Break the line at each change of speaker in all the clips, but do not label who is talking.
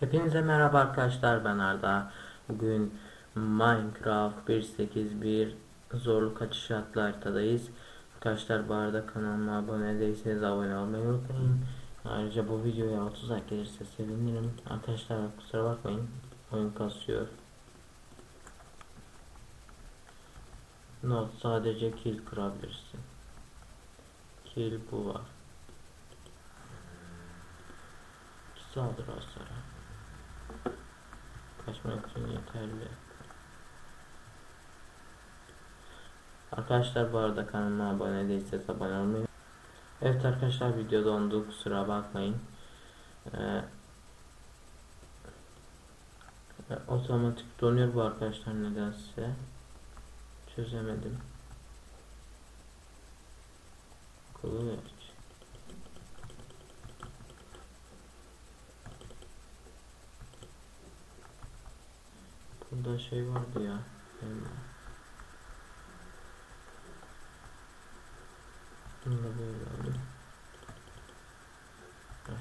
Hepinize merhaba arkadaşlar ben Arda. Bugün Minecraft 1.8.1 zorluk açış adlı haritadayız. Arkadaşlar bu arada kanalıma abone değilseniz abone olmayı unutmayın. Ayrıca bu videoya 30 like gelirse sevinirim. Arkadaşlar kusura bakmayın oyun kasıyor. Not sadece kill kırabilirsin. Kill bu var. Sağdır hasara. Kaçmak için yeterli. Arkadaşlar bu arada kanalıma abone değilseniz abone olmayı. Evet arkadaşlar video dondu kusura bakmayın. Ee, otomatik donuyor bu arkadaşlar nedense. Çözemedim. Kılıç. Burada şey vardı ya. Bunu da böyle. Heh.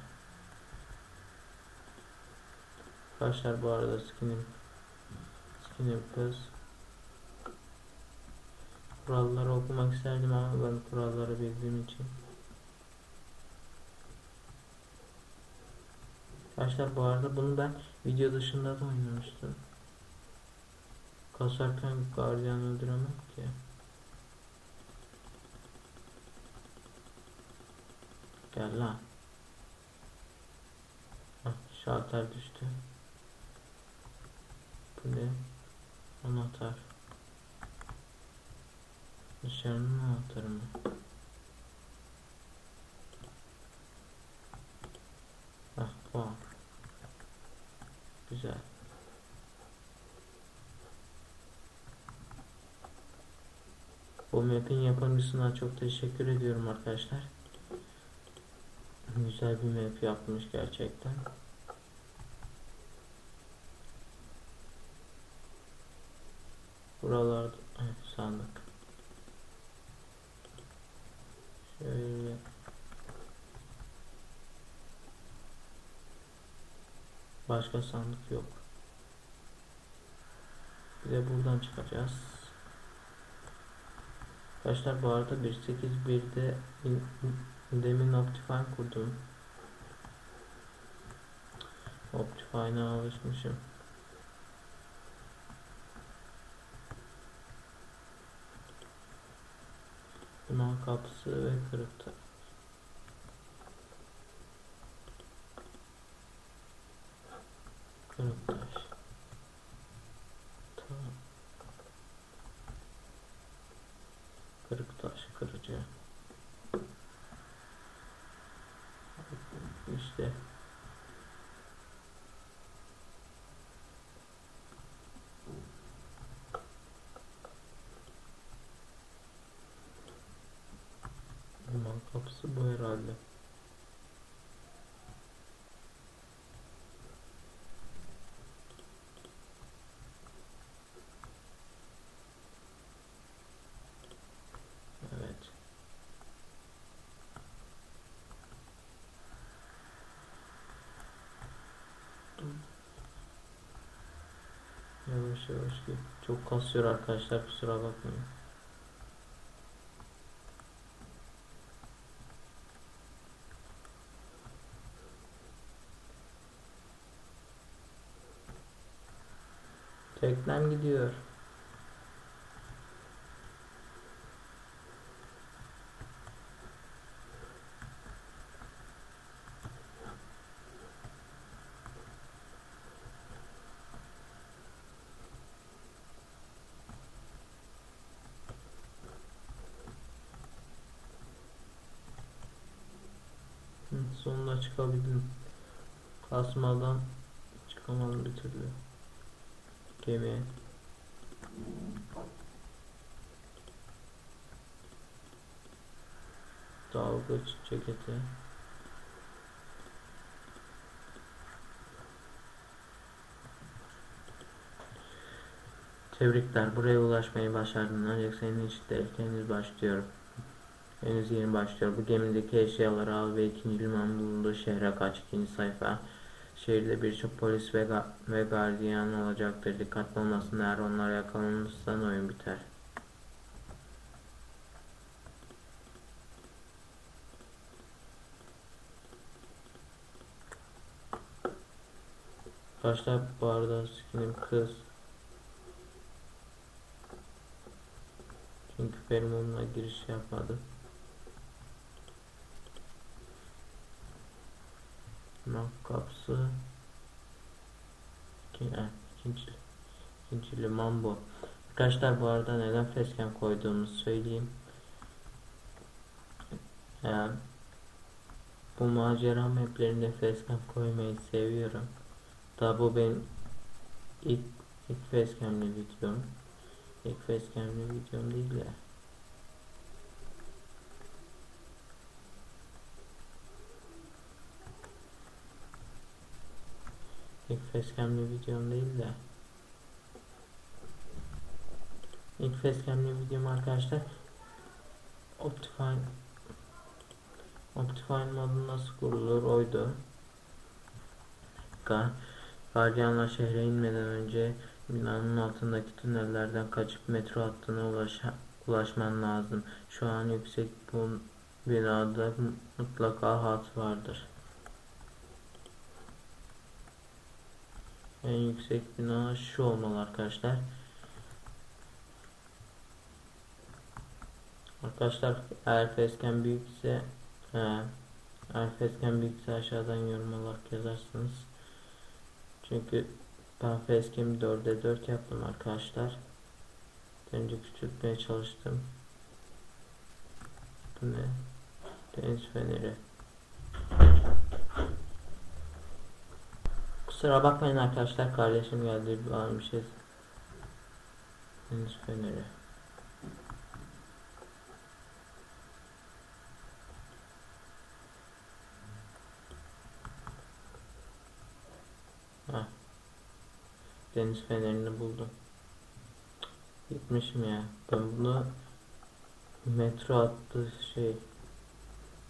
Arkadaşlar bu arada skinim skinim kız kuralları okumak isterdim ama ben kuralları bildiğim için Arkadaşlar bu arada bunu ben video dışında da oynamıştım. Kasarken gardiyan öldüremem ki. Gel lan. Hah, şalter düştü. Bu ne? Anahtar. Dışarının anahtarı mı? Hah, tamam. Güzel. Bu map'in yapımcısına çok teşekkür ediyorum arkadaşlar. Güzel bir map yapmış gerçekten. Buralarda sandık. Şöyle Başka sandık yok. Bir de buradan çıkacağız. Arkadaşlar bu arada 1.8.1'de in- in- demin Optifine kurdum. Optifine'a alışmışım. Bina kapısı ve kırıktı. Kırık taş. Tamam. Kırık taş kırıcı. İşte. Liman kapısı bu herhalde. Evet. Yavaş yavaş git. Çok kasıyor arkadaşlar kusura bakmayın. Teknem gidiyor. Çıkabildim. Kasmadan çıkamadım bir türlü. Gemiye. Dalgıç ceketi. Tebrikler buraya ulaşmayı başardın ancak senin için tehlike henüz başlıyor. Henüz yeni başlıyor. Bu gemideki eşyaları al ve ikinci liman bulunduğu şehre kaç. İkinci sayfa. Şehirde birçok polis ve, ga- ve gardiyan olacaktır. Dikkatli olmasın eğer onlara yakalanırsan oyun biter. Bu arada skinim kız. Çünkü benim onunla giriş yapmadım. Mak kapısı. İki, eh, ikinci, ikinci liman bu. Arkadaşlar bu arada neden facecam koyduğumuzu söyleyeyim. Yani, bu macera maplerinde facecam koymayı seviyorum. Daha bu benim ilk ilk facecam'li videom. İlk facecam'li videom değil de. İlk facecam'li videom değil de. İlk facecam'li videom arkadaşlar Optifine Optifine modu nasıl kurulur oydu. Ga Gardiyanlar şehre inmeden önce binanın altındaki tünellerden kaçıp metro hattına ulaşa, ulaşman lazım. Şu an yüksek bu binada mutlaka hat vardır. En yüksek bina şu olmalı arkadaşlar. Arkadaşlar eğer facecam büyükse he, eğer facecam büyükse aşağıdan yorum olarak yazarsınız. Çünkü ben facecam'i 4'e 4 yaptım arkadaşlar. Önce küçültmeye çalıştım. Bu ne? Deniz feneri. Kusura bakmayın arkadaşlar kardeşim geldi şey. Deniz feneri. Ha. Deniz fenerini buldum. Gitmişim ya. Ben bunu metro hattı şey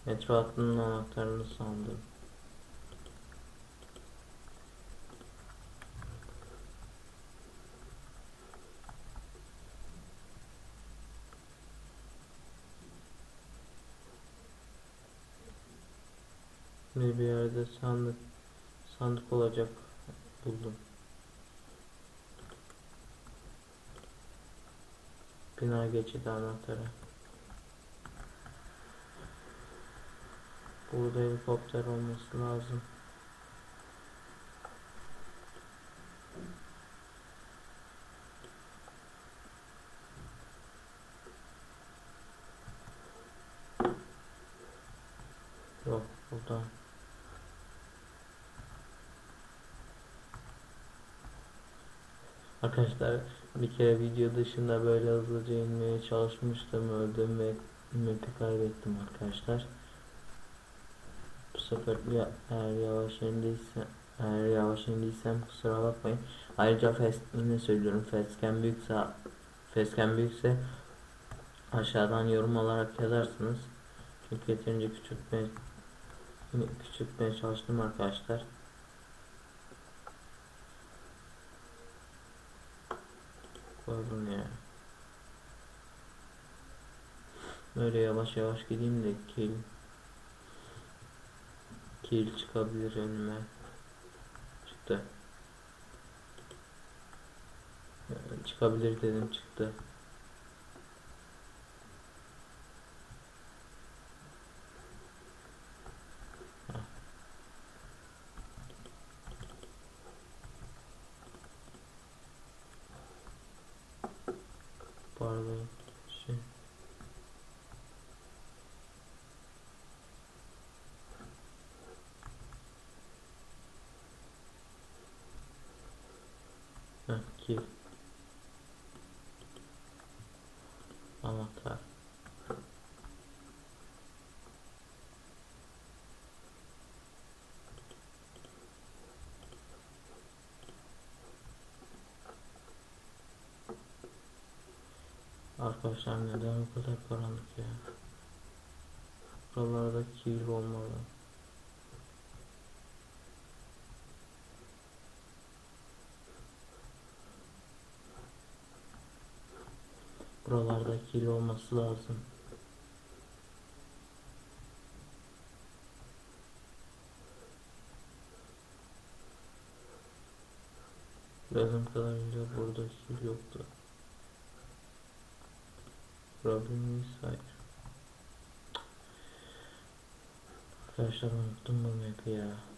metro hattının anahtarını sandım. Bir bir yerde sandık sandık olacak buldum. Bina geçidi anahtarı. Burada helikopter olması lazım. Yok burada. Arkadaşlar bir kere video dışında böyle hızlıca inmeye çalışmıştım öldüm ve map'i kaybettim arkadaşlar. Bu sefer ya, eğer yavaş indiyse eğer yavaş indiysem kusura bakmayın. Ayrıca fast yine söylüyorum facecam büyükse facecam büyükse aşağıdan yorum olarak yazarsınız. Çünkü yeterince küçültmeye küçültmeye çalıştım arkadaşlar. Pardon ya. Böyle yavaş yavaş gideyim de kill kill çıkabilir önüme. Çıktı. Çıkabilir dedim çıktı. 2 anahtar Arkadaşlar neden bu kadar karanlık ya? Buralarda kirli olmalı. Buralarda kill olması lazım. Gördüğüm kadarıyla burada kill yoktu. Problemimiz hayır. Arkadaşlar unuttum bu map'i ya.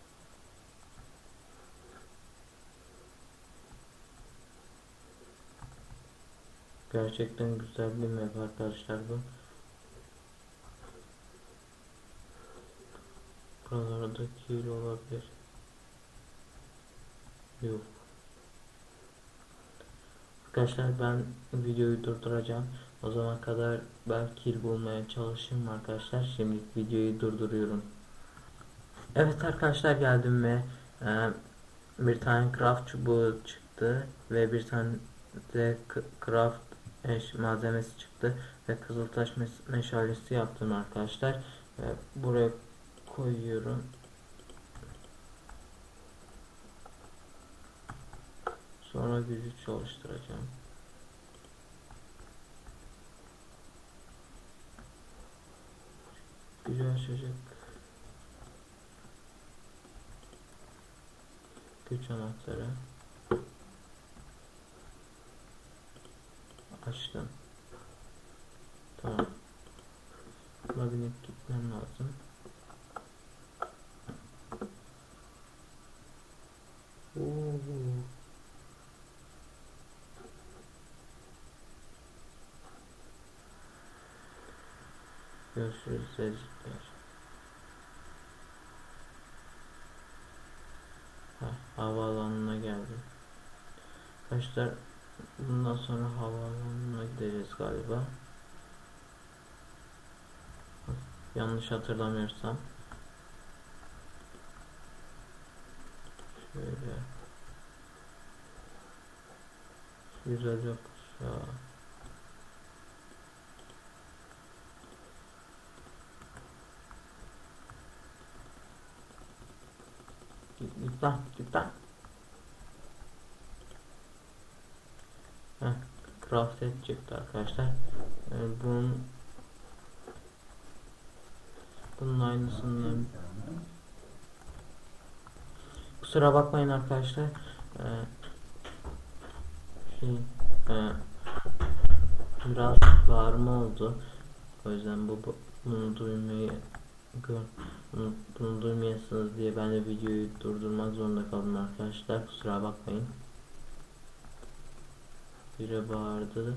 Gerçekten güzel bir map arkadaşlar bu. Buralarda kill olabilir. Yok. Arkadaşlar ben videoyu durduracağım. O zaman kadar ben kill bulmaya çalışayım arkadaşlar. Şimdi videoyu durduruyorum. Evet arkadaşlar geldim ve e, bir tane craft çubuğu çıktı ve bir tane de craft eş malzemesi çıktı ve kızıltaş meşalesi yaptım arkadaşlar. Ve buraya koyuyorum. Sonra gücü çalıştıracağım. Gücü açacak. Güç anahtarı. Açtım. Tamam. Binip gitmem lazım. Oo. Görüşürüz ezikler. Ha, havaalanına geldim. Arkadaşlar bundan sonra havaalanına gideceğiz galiba. Yanlış hatırlamıyorsam. Şöyle. Güzel yok ya. Git, git git lan. Heh, craft çıktı arkadaşlar. Ee, bunun bunun aynısından kusura bakmayın arkadaşlar. Ee, şey, e, biraz bağırma oldu. O yüzden bu, bu bunu duymayı bunu, bunu duymayasınız diye ben de videoyu durdurmak zorunda kaldım arkadaşlar. Kusura bakmayın. Biri bağırdı.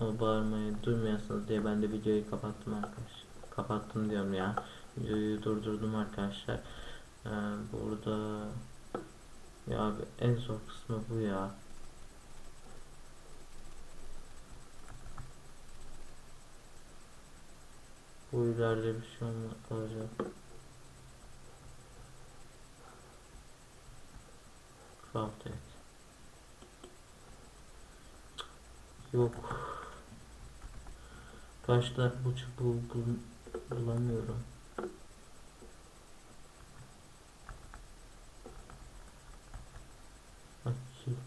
O bağırmayı duymayasınız diye ben de videoyu kapattım arkadaşlar. Kapattım diyorum ya. Videoyu durdurdum arkadaşlar. Ee, burada ya abi en zor kısmı bu ya. Bu ileride bir şey olacak. Craft Yok. Arkadaşlar bu çubuğu bul- bulamıyorum. Bakayım.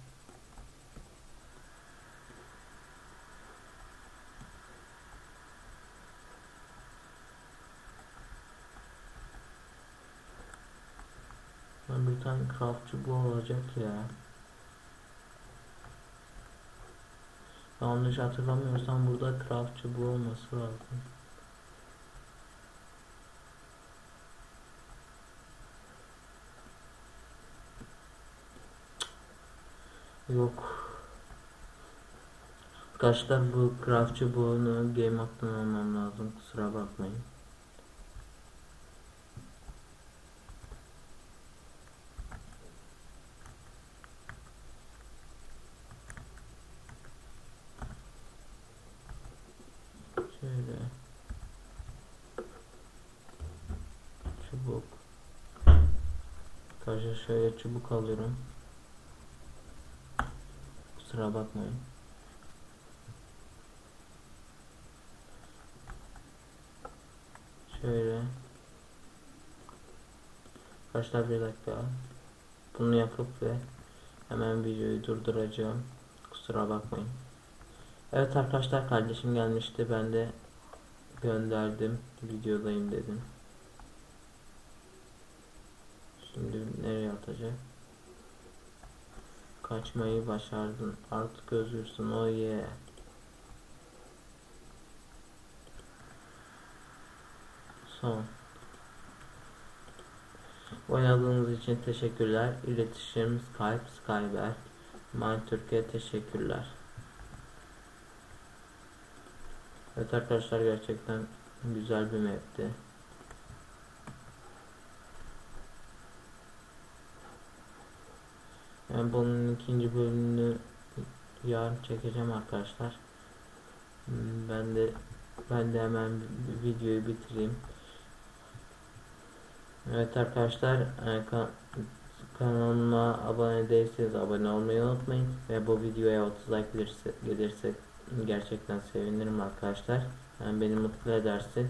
Lan bir tane craft çubuğu olacak ya. Yanlış hatırlamıyorsam burada craft çubuğu olması lazım. Yok. Arkadaşlar bu craft çubuğunu game hakkından almam lazım. Kusura bakmayın. Şöyle. Çubuk. Arkadaşlar çubuk alıyorum. Kusura bakmayın. Şöyle. Arkadaşlar bir dakika. Bunu yapıp ve hemen videoyu durduracağım. Kusura bakmayın. Evet arkadaşlar kardeşim gelmişti. Ben de gönderdim. Videodayım dedim. Şimdi nereye atacak? Kaçmayı başardın. Artık özgürsün. Oh yeah. Son. Oynadığınız için teşekkürler. İletişim Skype, Skyber. My Türkiye teşekkürler. Evet arkadaşlar gerçekten güzel bir map'ti. Yani bunun ikinci bölümünü yarın çekeceğim arkadaşlar. Hmm, Ben de ben de hemen vi- videoyu bitireyim. Evet arkadaşlar e, ka- kanalıma abone değilseniz abone olmayı unutmayın ve bu videoya 30 like gelirse, gelirse gerçekten sevinirim arkadaşlar. Yani beni mutlu edersin.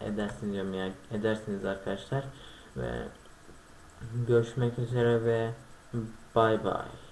Edersin diyorum yani edersiniz arkadaşlar ve görüşmek üzere ve Bye bye.